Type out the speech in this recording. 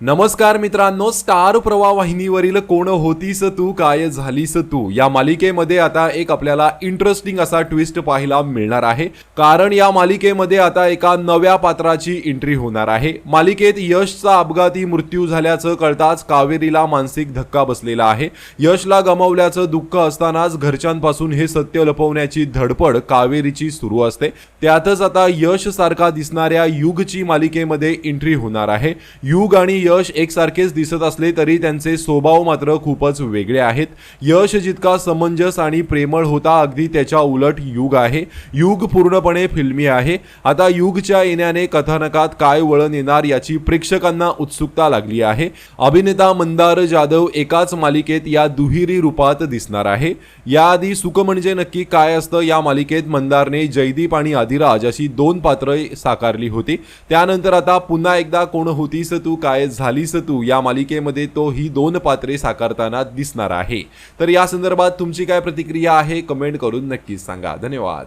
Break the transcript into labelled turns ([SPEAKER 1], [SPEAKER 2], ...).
[SPEAKER 1] नमस्कार मित्रांनो स्टार प्रवाह वाहिनीवरील कोण होतीस तू काय झालीस तू? या मालिकेमध्ये आता एक आपल्याला इंटरेस्टिंग असा ट्विस्ट पाहायला मिळणार आहे. कारण या मालिकेमध्ये आता एका नव्या पात्राची एंट्री होणार आहे. मालिकेत यशचा अपघाती मृत्यू झाल्याचं कळताच कावेरीला मानसिक धक्का बसलेला आहे. यशला गमावल्याचं दुःख असतानाच घरच्यांपासून हे सत्य लपवण्याची धडपड कावेरीची सुरू असते. त्यातच आता यश सारखा दिसणाऱ्या युगची मालिकेमध्ये एंट्री होणार आहे. युग आणि यश एकसारखेच दिसत असले तरी त्यांचे स्वभाव मात्र खूपच वेगळे आहेत. यश जितका समंजस आणि प्रेमळ होता अगदी त्याच्या उलट युग आहे. युग पूर्णपणे फिल्मी आहे. आता युगच्या येण्याने कथानकात काय वळण येणार याची प्रेक्षकांना उत्सुकता लागली आहे. अभिनेता मंदार जाधव एकाच मालिकेत या दुहेरी रूपात दिसणार आहे. याआधी सुख म्हणजे नक्की काय असतं या मालिकेत मंदारने जयदीप आणि आदिराज अशी दोन पात्र साकारली होती. त्यानंतर आता पुन्हा एकदा कोण होतीस तू काय झालीस तू? या मालिकेमध्ये तो ही दोन पात्रे साकारताना दिसणार आहे. तर या संदर्भात तुमची काय प्रतिक्रिया आहे? कमेंट करून नक्कीच सांगा. धन्यवाद.